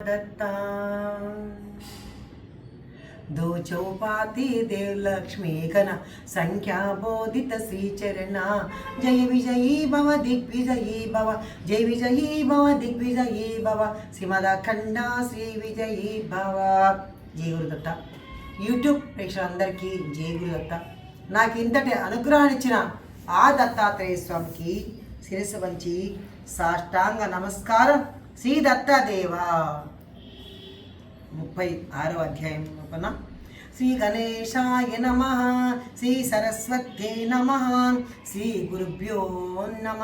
दत्ता दो चौपाती देव लक्ष्मी गण संख्या बोधित श्रीचरण जय विजयी भव दिग्विजयी भव जय विजयी भव दिग्विजयी भव శ్రీమదఖండ శ్రీ విజయీ భవ జయ గురుదత్త యూట్యూబ్ ప్రేక్షకులందరికీ జయ గురుదత్త నాకు ఇంతటి అనుగ్రహాన్ని ఇచ్చిన ఆ దత్తాత్రేయ స్వామికి శిరస్సు వంచి సాష్టాంగ నమస్కారం శ్రీ దత్తదేవా ముప్పై ఆరో అధ్యాయం లోపల. శ్రీ గణేశాయ నమ శ్రీ సరస్వతే నమ శ్రీ గురుభ్యో నమ.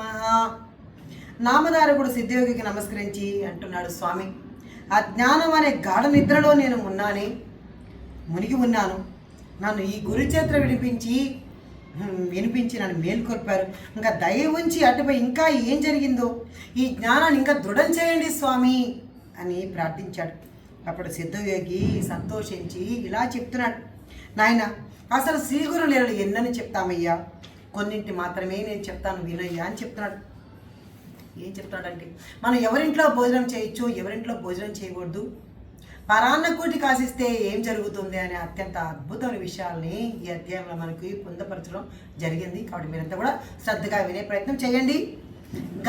నామధారకుడు సిద్ధయోగికి నమస్కరించి అంటున్నాడు స్వామి అజ్ఞానం అనే గాఢ నిద్రలో నేను ఉన్నానే? మునిగి ఉన్నాను. నన్ను ఈ గురుచేత్ర వినిపించి వినిపించి నన్ను మేల్కొల్పారు. ఇంకా దయ ఉంచి అటుపై ఇంకా ఏం జరిగిందో? ఈ జ్ఞానాన్ని ఇంకా దృఢం చేయండి స్వామి అని ప్రార్థించాడు. అప్పుడు సిద్ధయోగి సంతోషించి ఇలా చెప్తున్నాడు. నాయన అసలు శ్రీగురు లీలలు ఎన్నని చెప్తామయ్యా? కొన్నింటి మాత్రమే నేను చెప్తాను వినయ్యా అని చెప్తున్నాడు. ఏం చెప్తున్నాడంటే మనం ఎవరింట్లో భోజనం చేయొచ్చు ఎవరింట్లో భోజనం చేయకూడదు. పరాన్న కూటి కాసిస్తే ఏం జరుగుతుంది అనే అత్యంత అద్భుతమైన విషయాల్ని ఈ అధ్యాయంలో మనకి పొందపరచడం జరిగింది. కాబట్టి మీరంతా కూడా శ్రద్ధగా వినే ప్రయత్నం చేయండి.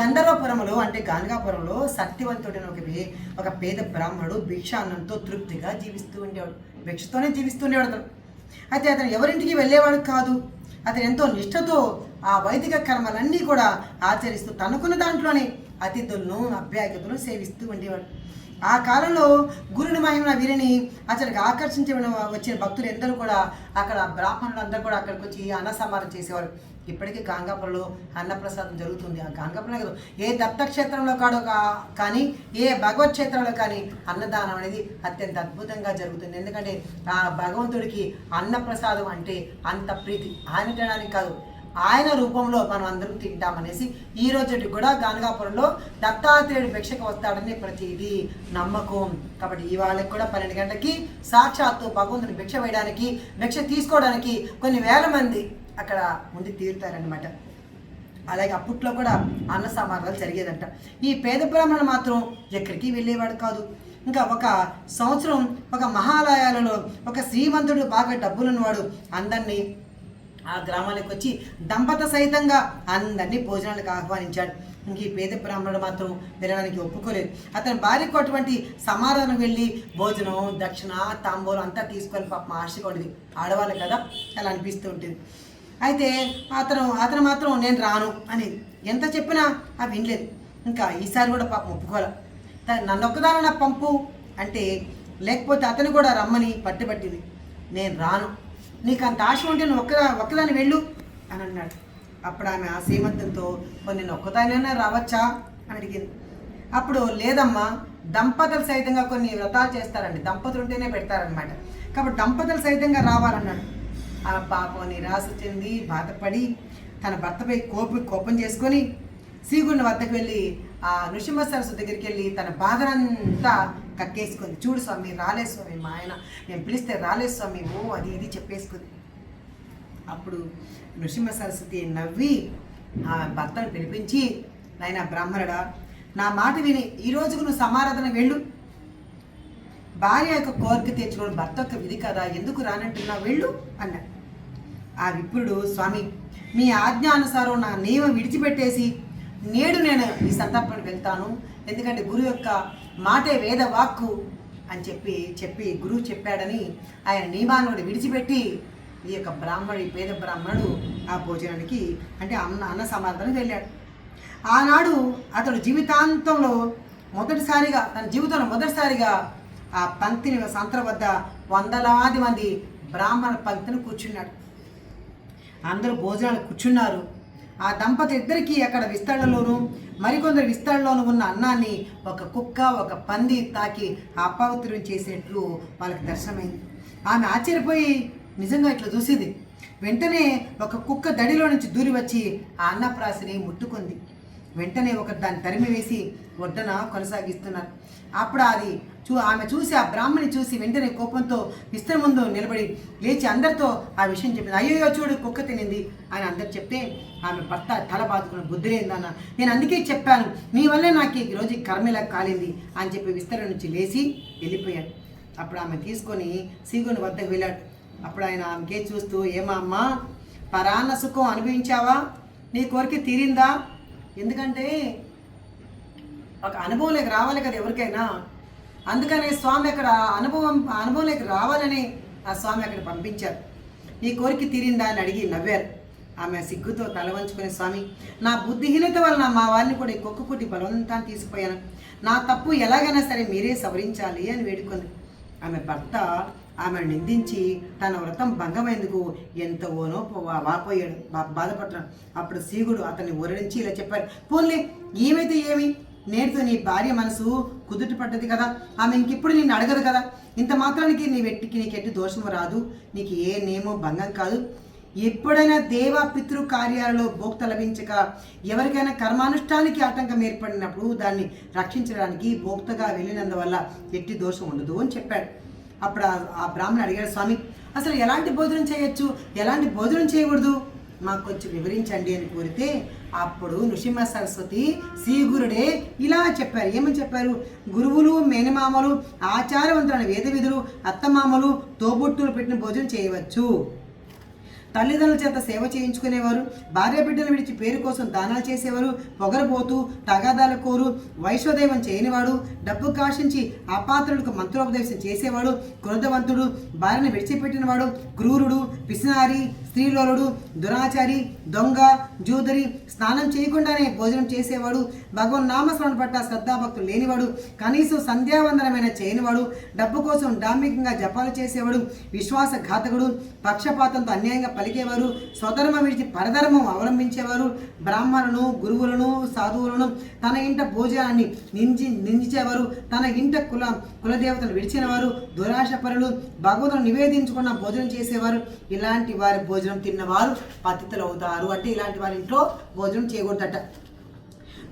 గంధర్వపురంలో అంటే గానగాపురంలో సత్యవంతుడైన ఒక ఒక పేద బ్రాహ్మణుడు భిక్షాన్నంతో తృప్తిగా జీవిస్తూ ఉండేవాడు. భిక్షతోనే జీవిస్తూ ఉండేవాడు అతను. అయితే అతను ఎవరింటికి వెళ్ళేవాడు కాదు. అతను ఎంతో నిష్ఠతో ఆ వైదిక కర్మలన్నీ కూడా ఆచరిస్తూ తనుకున్న దాంట్లోనే అతిథులను అభ్యాగతులను సేవిస్తూ ఉండేవాడు. ఆ కాలంలో గురుని మహిమ వీరిని అతనికి ఆకర్షించి వచ్చిన భక్తులు ఎందరూ కూడా అక్కడ బ్రాహ్మణులు అందరూ కూడా అక్కడికి వచ్చి అన్నసంహారం చేసేవారు. ఇప్పటికీ గాంగాపురంలో అన్నప్రసాదం జరుగుతుంది. ఆ గాంగాపురం కాదు ఏ దత్తక్షేత్రంలో కాడో కా- కానీ ఏ భగవత్ క్షేత్రంలో కానీ అన్నదానం అనేది అత్యంత అద్భుతంగా జరుగుతుంది. ఎందుకంటే ఆ భగవంతుడికి అన్నప్రసాదం అంటే అంత ప్రీతి. ఆయన తినడానికి కాదు ఆయన రూపంలో మనం అందరం తింటామనేసి ఈ రోజుకి కూడా గానగాపురంలో దత్తాత్రేయుడు భిక్షకు వస్తాడని ప్రతిదీ నమ్మకం. కాబట్టి ఇవాళకి కూడా పన్నెండు గంటలకి సాక్షాత్తు భగవంతుని భిక్ష వేయడానికి భిక్ష తీసుకోవడానికి కొన్ని వేల మంది అక్కడ ఉండి తీరుతారనమాట అలాగే అప్పట్లో కూడా అన్న సమారాలు జరిగేదంట. ఈ పేద బ్రాహ్మణుడు మాత్రం ఎక్కడికి వెళ్ళేవాడు కాదు. ఇంకా ఒక సంవత్సరం ఒక మహాలయాలలో ఒక శ్రీమంతుడు బాగా డబ్బులున్నవాడు అందరినీ ఆ గ్రామానికి వచ్చి దంపత సహితంగా అందరినీ భోజనాలకు ఆహ్వానించాడు. ఇంక ఈ పేద బ్రాహ్మణుడు మాత్రం వెళ్ళడానికి ఒప్పుకోలేదు. అతని భార్యకు అటువంటి సమాధానం వెళ్ళి భోజనం దక్షిణ తాంబూలం అంతా తీసుకొని పాప ఆశగా ఉండేది ఆడవాళ్ళు కదా అలా అనిపిస్తూ ఉంటుంది. అయితే అతను అతను మాత్రం నేను రాను అనేది ఎంత చెప్పినా అవి వినలేదు. ఇంకా ఈసారి కూడా పాపం ఒప్పుకోలే నన్ను ఒక్కదాన పంపు అంటే లేకపోతే అతను కూడా రమ్మని పట్టుబట్టింది. నేను రాను. నీకు అంత ఆశ ఉంటే నువ్వు ఒక్క ఒక్కదాన్ని వెళ్ళు అని అన్నాడు. అప్పుడు ఆమె ఆ శ్రీమంతంతో నేను ఒక్కదానైనా రావచ్చా? అని అడిగింది. అప్పుడు లేదమ్మా దంపతులు సైతంగా కొన్ని వ్రతాలు చేస్తారండి. దంపతులు ఉంటేనే పెడతారనమాట కాబట్టి దంపతులు సైతంగా రావాలన్నాడు. ఆ పాపం నిరాశ చెంది బాధపడి తన భర్తపై కోపి కోపం చేసుకొని శ్రీగుండ వద్దకు వెళ్ళి ఆ నృసింహ సరస్సు దగ్గరికి వెళ్ళి తన బాధనంతా కక్కేసుకుంది. చూడు స్వామి రాలే స్వామి మా ఆయన. నేను పిలిస్తే రాలే స్వామి ఓ అది ఇది చెప్పేసుకుంది. అప్పుడు నృసింహ సరస్వతి నవ్వి ఆ భర్తను పిలిపించి నాయన బ్రాహ్మణుడా నా మాట విని ఈ రోజుకు నువ్వు సమారాధన వెళ్ళు. భార్య యొక్క కోరిక తీర్చుకోవడం భర్త యొక్క విధి కదా ఎందుకు రానంటున్నావు? వెళ్ళు అన్నాడు. ఆ విప్రుడు స్వామి మీ ఆజ్ఞానుసారం నా నియమం విడిచిపెట్టేసి నేడు నేను ఈ సందర్భానికి వెళ్తాను. ఎందుకంటే గురువు యొక్క మాటే వేద వాక్కు అని చెప్పి చెప్పి గురువు చెప్పాడని ఆయన నియమాన్ని కూడా విడిచిపెట్టి ఈ యొక్క బ్రాహ్మణి ఈ పేద బ్రాహ్మణుడు ఆ భోజనానికి అంటే అన్న అన్న సమాధానం వెళ్ళాడు. ఆనాడు అతడు జీవితాంతంలో మొదటిసారిగా తన జీవితంలో మొదటిసారిగా ఆ పంక్తిని సంతర వద్ద వందలాది మంది బ్రాహ్మణ పంక్తిని కూర్చున్నాడు. అందరూ భోజనాలు కూర్చున్నారు. ఆ దంపతి ఇద్దరికి అక్కడ విస్తరణలోను మరికొందరు విస్తరణలోను ఉన్న అన్నాన్ని ఒక కుక్క ఒక పంది తాకి అపవిత్రం చేసినట్లు వాళ్ళకి దర్శనమైంది. ఆమె ఆశ్చర్యపోయి నిజంగా ఇట్లా చూసింది. వెంటనే ఒక కుక్క దడిలో నుంచి దూరి వచ్చి ఆ అన్నప్రాసిని ముట్టుకుంది. వెంటనే ఒక దాన్ని తరిమి వేసి ఒడ్డన కొనసాగిస్తున్నారు. అప్పుడు అది చూ ఆమె చూసి ఆ బ్రాహ్మణి చూసి వెంటనే కోపంతో విస్తర ముందు నిలబడి లేచి అందరితో ఆ విషయం చెప్పింది. అయ్యో చూడు కుక్క తినింది అని అందరు చెప్తే ఆమె భర్త తల బాదుకున్న బుద్ధి లేదన్న నేను అందుకే చెప్పాను నీ వల్లే నాకు ఈ రోజు ఈ కాలింది అని చెప్పి విస్తర నుంచి లేచి వెళ్ళిపోయాడు. అప్పుడు ఆమె తీసుకొని సీగుని వద్దకు వెళ్ళాడు. అప్పుడు ఆయన ఆమెకే చూస్తూ ఏమా అమ్మా పరాన్న సుఖం అనుభవించావా? నీ కోరిక తీరిందా? ఎందుకంటే ఒక అనుభవంలోకి రావాలి కదా ఎవరికైనా. అందుకనే స్వామి అక్కడ అనుభవం అనుభవంలోకి రావాలని ఆ స్వామి అక్కడ పంపించారు. నీ కోరిక తీరిందా అని అడిగి నవ్వారు. ఆమె సిగ్గుతో తల వంచుకునే స్వామి నా బుద్ధిహీనత వలన మా వారిని కూడా ఈ కుక్క కుట్టి బలవంతాన్ని తీసుకుపోయాను నా తప్పు ఎలాగైనా సరే మీరే సవరించాలి అని వేడుకుంది. ఆమె భర్త ఆమెను నిందించి తన వ్రతం భంగమైందుకు ఎంతోనో వా- వాపోయాడు. బా- బాధపడ్డాడు. అప్పుడు సీగుడు అతన్ని ఊరడించి ఇలా చెప్పాడు పోన్లే ఏమైతే ఏమి? నేటితో నీ భార్య మనసు కుదుట పడ్డది కదా. ఆమె ఇంకెప్పుడు నిన్ను అడగదు కదా. ఇంత మాత్రానికి నీ వెట్టికి నీకెట్టి దోషము రాదు. నీకు ఏ నియమో భంగం కాదు. ఎప్పుడైనా దేవ పితృ కార్యాలలో భోక్త లభించక ఎవరికైనా కర్మానుష్ఠానికి ఆటంకం ఏర్పడినప్పుడు దాన్ని రక్షించడానికి భోక్తగా వెళ్ళినందువల్ల ఎట్టి దోషం ఉండదు అని చెప్పాడు. అప్పుడు ఆ- ఆ బ్రాహ్మణ అడిగాడు స్వామి అసలు ఎలాంటి భోజనం చేయొచ్చు? ఎలాంటి భోజనం చేయకూడదు? మాకు కొంచెం వివరించండి అని కోరితే అప్పుడు నృసింహ సరస్వతి శ్రీగురుడే ఇలా చెప్పారు. ఏమని చెప్పారు? గురువులు మేనమామలు ఆచారవంతులైన వేద విధులు అత్తమామలు తోబుట్టులు పెట్టిన భోజనం చేయవచ్చు. తల్లిదండ్రుల చేత సేవ చేయించుకునేవారు భార్య బిడ్డలు విడిచి పేరు కోసం దానాలు చేసేవారు పొగరబోతూ తగాదాల కోరు వైశ్వదైవం చేయనివాడు డబ్బు కాషించి అపాత్రులకు మంత్రోపదేశం చేసేవాడు క్రోధవంతుడు భార్యను విడిచిపెట్టినవాడు క్రూరుడు పిసినారి స్త్రీలోలుడు దురాచారి దొంగ జూదరి స్నానం చేయకుండానే భోజనం చేసేవాడు. భగవన్ నామస్మరణ పట్ల శ్రద్ధాభక్తులు లేనివాడు. కనీసం సంధ్యావందనమైన చేయనివాడు. డబ్బు కోసం డాంబికంగా జపాలు చేసేవాడు. విశ్వాసఘాతకుడు పక్షపాతంతో అన్యాయంగా పలికేవారు. స్వధర్మం విడిచి పరధర్మం అవలంబించేవారు. బ్రాహ్మణులను గురువులను సాధువులను తన ఇంట భోజనాన్ని నింది నిందించేవారు. తన ఇంట కుల కులదేవతలు విడిచినవారు. దురాశపరులు భగవంతుడు నివేదించకుండా భోజనం చేసేవారు. ఇలాంటి వారి భోజనం తిన్నవారు పతితులు అవుతారు అంటే ఇలాంటి వారి ఇంట్లో భోజనం చేయకూడదట.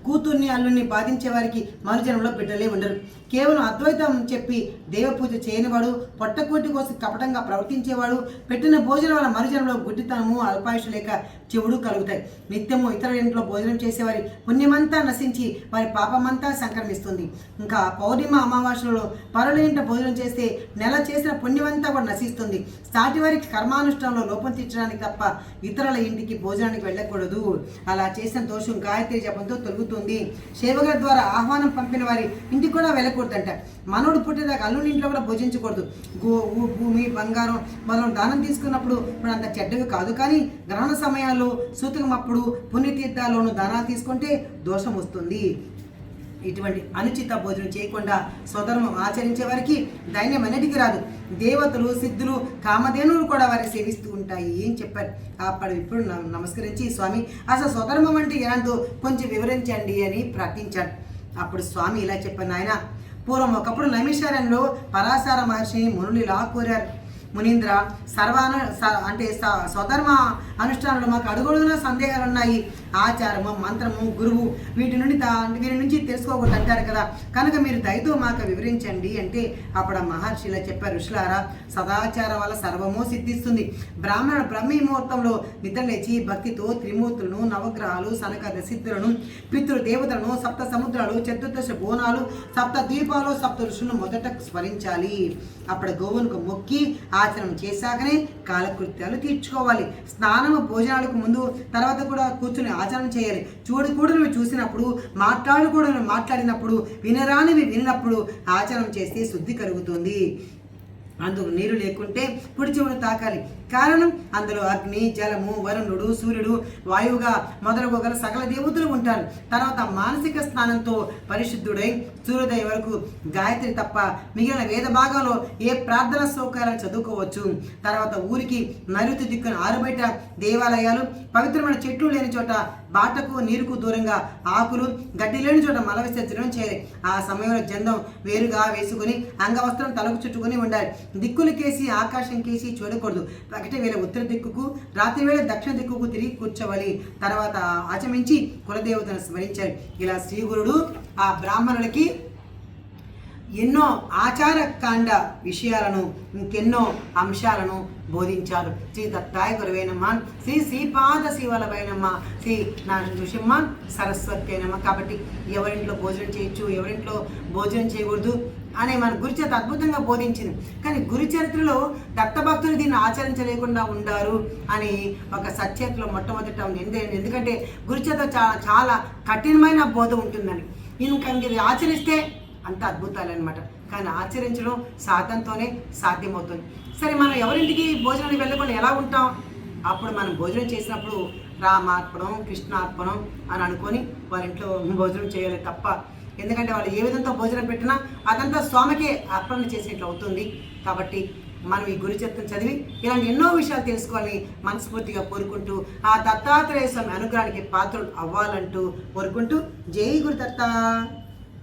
కూతుర్ని అల్లుని బాధించే వారికి మరుజనంలో బిడ్డలే ఉండరు. కేవలం అద్వైతం చెప్పి దేవపూజ చేయనివాడు పొట్టకోటి కోసం కపటంగా ప్రవర్తించేవాడు పెట్టిన భోజనం వల్ల మరుజనంలో గుడ్డితనము అల్పాయుష లేక చెవుడు కలుగుతాయి. నిత్యము ఇతర ఇంట్లో భోజనం చేసేవారి పుణ్యమంతా నశించి వారి పాపమంతా సంక్రమిస్తుంది. ఇంకా పౌర్ణిమ అమావాస్యలో పరుల ఇంట భోజనం చేస్తే నెల చేసిన పుణ్యమంతా కూడా నశిస్తుంది. సాటి వారికి కర్మానుష్ఠానంలో లోపం తీర్చడానికి తప్ప ఇతరుల ఇంటికి భోజనానికి వెళ్ళకూడదు. అలా చేసిన దోషం గాయత్రి జపంతో తొలుగుతుంది. సేవకుల ద్వారా ఆహ్వానం పంపిన వారి ఇంటికి కూడా వెళ్ళకూడదు. వెళ్ళకూడదంట మనోడు పుట్టేదాకా అల్లుని ఇంట్లో కూడా భోజించకూడదు. గో భూమి బంగారం మనం దానం తీసుకున్నప్పుడు ఇప్పుడు అంత చెడ్డగా కాదు. కానీ గ్రహణ సమయాల్లో సూతకమప్పుడు పుణ్యతీర్థాల్లోనూ దానాలు తీసుకుంటే దోషం వస్తుంది. ఇటువంటి అనుచిత భోజనం చేయకుండా స్వధర్మం ఆచరించే వారికి ధైర్యం అన్నిటికీ రాదు. దేవతలు సిద్ధులు కామధేనువులు కూడా వారిని సేవిస్తూ ఉంటాయి. ఏం చెప్పారు? అప్పుడు ఇప్పుడు నమస్కరించి స్వామి అసలు స్వధర్మం అంటే ఎలాంటో కొంచెం వివరించండి అని ప్రార్థించాడు. అప్పుడు స్వామి ఇలా చెప్పాను ఆయన పూర్వం ఒకప్పుడు నైమిషారణ్యంలో పరాశార మహర్షిని మునులు ఇలా కోరారు. మునీంద్ర సర్వాను స- అంటే స- స్వధర్మ అనుష్ఠానంలో మాకు అడుగుడున సందేహాలు ఉన్నాయి ఆచారము మంత్రము గురువు వీటి నుండి తా- వీరి నుంచి తెలుసుకోకూడదు అంటారు కదా. కనుక మీరు దయతో మాకు వివరించండి అంటే అప్పుడు ఆ మహర్షి ఇలా చెప్పారు ఋషులారా సదాచారం వల్ల సర్వము సిద్ధిస్తుంది. బ్రాహ్మణుడు బ్రహ్మీ ముహూర్తంలో నిద్ర లేచి భక్తితో త్రిమూర్తులను నవగ్రహాలు సనక సిద్ధులను పితృ దేవతలను సప్త సముద్రాలు చతుర్దశ బోనాలు సప్త ద్వీపాలు సప్త ఋషులను మొదట స్మరించాలి. అప్పుడు గోవులకు మొక్కి ఆచరణ చేశాకనే కాలకృత్యాలు తీర్చుకోవాలి. స్నానము భోజనాలకు ముందు తర్వాత కూడా కూర్చుని ఆచరణ చేయాలి. చూడకూడనివి చూసినప్పుడు మాట్లాడకూడనివి మాట్లాడినప్పుడు వినరానివి వినినప్పుడు ఆచరణ చేస్తే శుద్ధి కలుగుతుంది. అందుకు నీరు లేకుంటే పుడి తాకాలి. కారణం అందులో అగ్ని జలము వరుణుడు సూర్యుడు వాయువుగా మొదలగు సకల దేవతలు ఉంటారు. తర్వాత మానసిక స్నానంతో పరిశుద్ధుడై సూర్యోదయం వరకు గాయత్రి తప్ప మిగిలిన వేద భాగంలో ఏ ప్రార్థన సౌకర్యాలు చదువుకోవచ్చు? తర్వాత ఊరికి నైరుతి దిక్కున ఆరుబయట దేవాలయాలు పవిత్రమైన చెట్లు లేని చోట బాటకు నీరుకు దూరంగా ఆకులు గడ్డి లేని చోట మల విసర్జనం చేయాలి ఆ సమయంలో జందం వేరుగా వేసుకుని అంగవస్త్రం తలకు చుట్టుకొని ఉండాలి. దిక్కులు కేసి ఆకాశం కేసి చూడకూడదు. పగటి వేళ ఉత్తర దిక్కుకు రాత్రి వేళ దక్షిణ దిక్కుకు తిరిగి కూర్చోవాలి. తర్వాత ఆచమించి కులదేవతను స్మరించాలి. ఇలా శ్రీగురుడు ఆ బ్రాహ్మణులకి ఎన్నో ఆచారకాండ విషయాలను ఇంకెన్నో అంశాలను బోధించారు. శ్రీ దత్తాయ గురువేనమ్మ శ్రీ శ్రీపాద శివలవైనమ్మ శ్రీ నా నృసింహ సరస్వతి అయినమ్మ కాబట్టి ఎవరింట్లో భోజనం చేయొచ్చు ఎవరింట్లో భోజనం చేయకూడదు అనే మన గురుచరిత అద్భుతంగా బోధించింది. కానీ గురుచరిత్రలో దత్తభక్తులు దీన్ని ఆచరించలేకుండా ఉండారు అని ఒక సత్యతలో మొట్టమొదట ఎందుకంటే గురుచరిత్ర చాలా చాలా కఠినమైన బోధ ఉంటుందని. ఇంకా ఇది ఆచరిస్తే అంత అద్భుతాలు అనమాట కానీ ఆచరించడం సాధనతోనే సాధ్యమవుతుంది. సరే మనం ఎవరింటికి భోజనానికి వెళ్ళకుండా ఎలా ఉంటాం? అప్పుడు మనం భోజనం చేసినప్పుడు రామార్పణం కృష్ణార్పణం అని అనుకొని వాళ్ళ ఇంట్లో భోజనం చేయాలి తప్ప ఎందుకంటే వాళ్ళు ఏ విధంగా భోజనం పెట్టినా అదంతా స్వామికే అర్పణ చేసినట్లు అవుతుంది. కాబట్టి మనం ఈ గురు చిత్రం చదివి ఇలాంటి ఎన్నో విషయాలు తెలుసుకోవాలని మనస్ఫూర్తిగా కోరుకుంటూ ఆ దత్తాత్రేయ స్వామి అనుగ్రహానికి పాత్రలు అవ్వాలంటూ కోరుకుంటూ జై గురు దత్తా.